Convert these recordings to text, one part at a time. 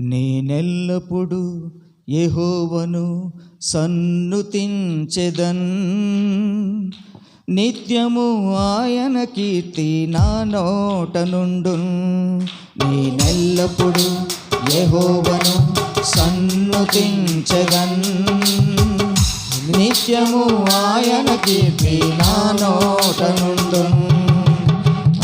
నేనెల్లప్పుడు ఎహోవను సన్నుతించెదన్. నిత్యము ఆయన కీర్తి నా నోట నుండు నేనెల్లప్పుడు ఎహోవను సన్నుతించెదన్. నిత్యము ఆయన కీర్తి నా నోట నుండు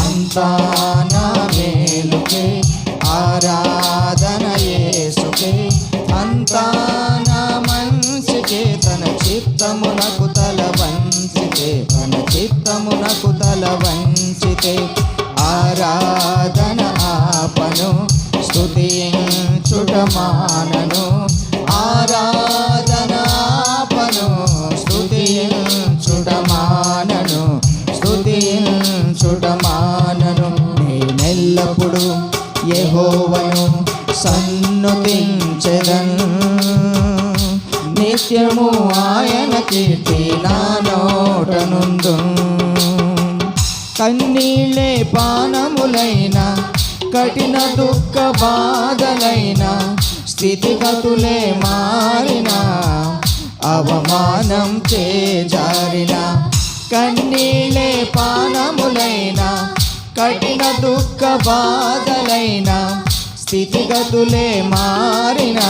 అంతా నా మేలుకే ఆరా మానను ఆరాధన ఆపను స్తుతించుట మానను స్తుతించుట మానను నేనెల్లప్పుడు యెహోవను సన్నుతించెదన్. నిత్యము ఆయన కీర్తి నా నోట కన్నీళ్ళే పానములైన కఠిన దుఃఖ బాధలైన స్థితిగతులే మారిన అవమానం చేజారిన కన్నీళ్ళే పానములైన కఠిన దుఃఖ బాధలైన స్థితిగతులే మారిన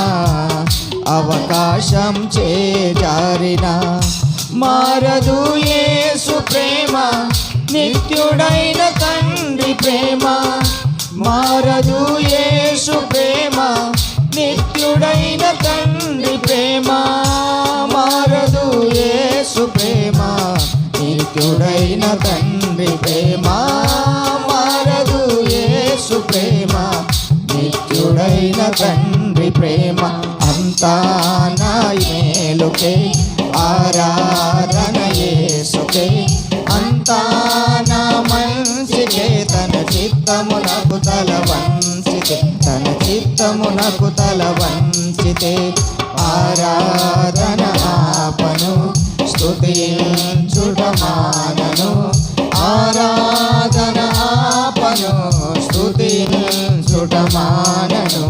అవకాశం చేజారిన. మారదు యేసు ప్రేమ నిత్యుడైన తండ్రి ప్రేమ. మారదు యేసు ప్రేమ నిత్యుడైన తండ్రి ప్రేమ. మారదు యేసు ప్రేమ నిత్యుడైన తండ్రి ప్రేమ. మారదు యేసు ప్రేమ నిత్యుడైన తండ్రి ప్రేమ. అంతా నా మేలుకే ఆరాధన తల వంచితే తన చిత్తమునకు తల వంచితే ఆరాధన ఆపను స్తుతించుట మానను ఆరాధన ఆపను స్తుతించుట మానను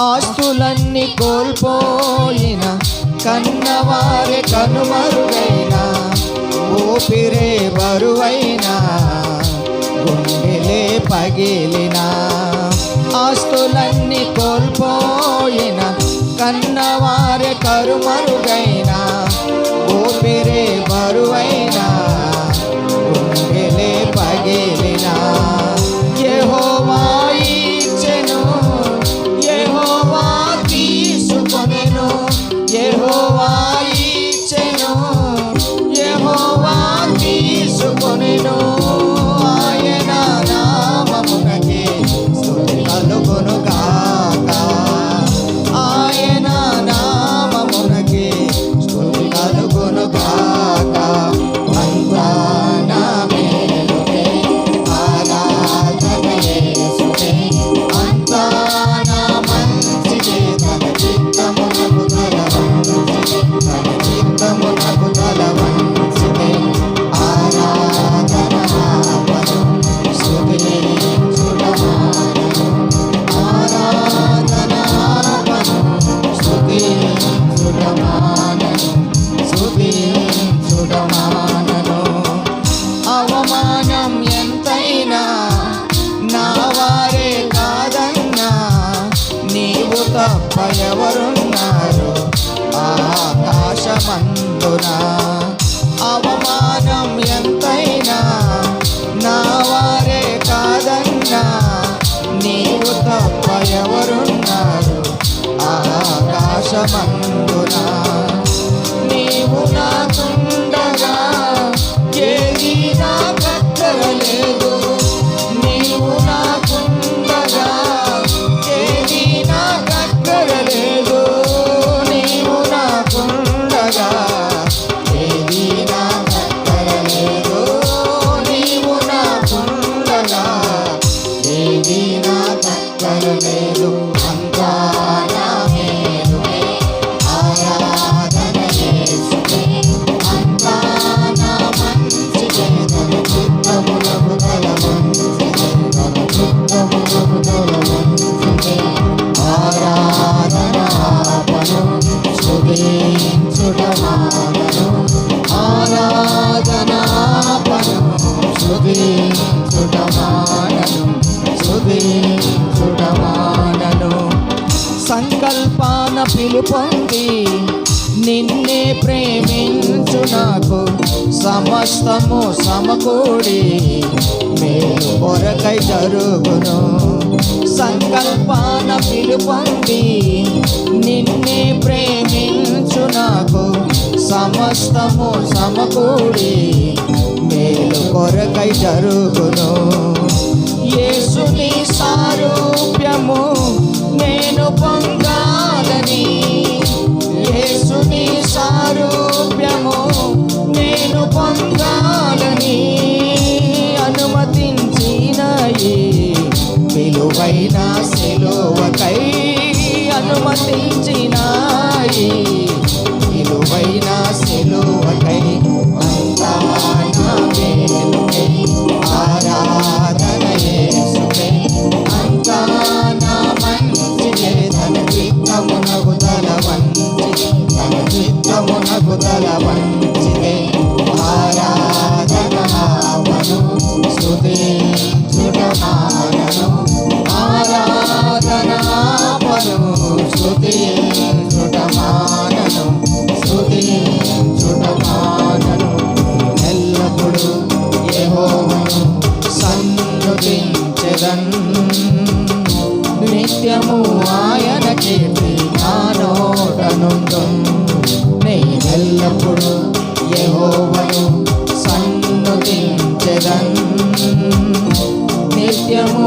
ఆస్తులన్నీ కోల్పోయిన కన్నవారి కనుమరుగైన ఊపిరే బరువైనా గుండెలే పగిలిన. ఆస్తులన్నీ కోల్పోయిన కన్నవారే కరుమరుగైన. ఊపిరే బరువైనా గుండెలే పగిలిన. యెహోవా ఇచ్చెను యెహోవా తీసుకొనెను. యెహోవా అవమానం ఎంతైనా నా వారే కాదన్నా నీవు తప్ప ఎవరున్నారు ఆకాశమందున. అవమానం రెక్కలు మేలు అంతా నా మేలు ఆరాధన చేసి అంతా నా మంచి చేతలు చిత్తములకు తల మంచి చేతలు చిత్తములకు తల మంచి ఆరాధన ఆపను శుభించుట మానను ఆరాధన ఆపను శుభించుట మానను శుభి సంకల్పాన పిలుపొంది. నిన్నే ప్రేమించు నాకు సమస్తము సమకూడి. మేలు కొరకై జరుగును. సంకల్పాన పిలుపొంది. నిన్నే ప్రేమించు నాకు సమస్తము సమకూడి. మేలు కొరకై జరుగును. అనుమతించినాయి విలువైన సెలువకై అంతా నా యెహోవాను సన్నుతించెదన్ నిత్యము ఆయన కీర్తి నా నోటనుందు. నేనెల్లప్పుడు యెహోవను సన్నుతించెదన్ నిత్యము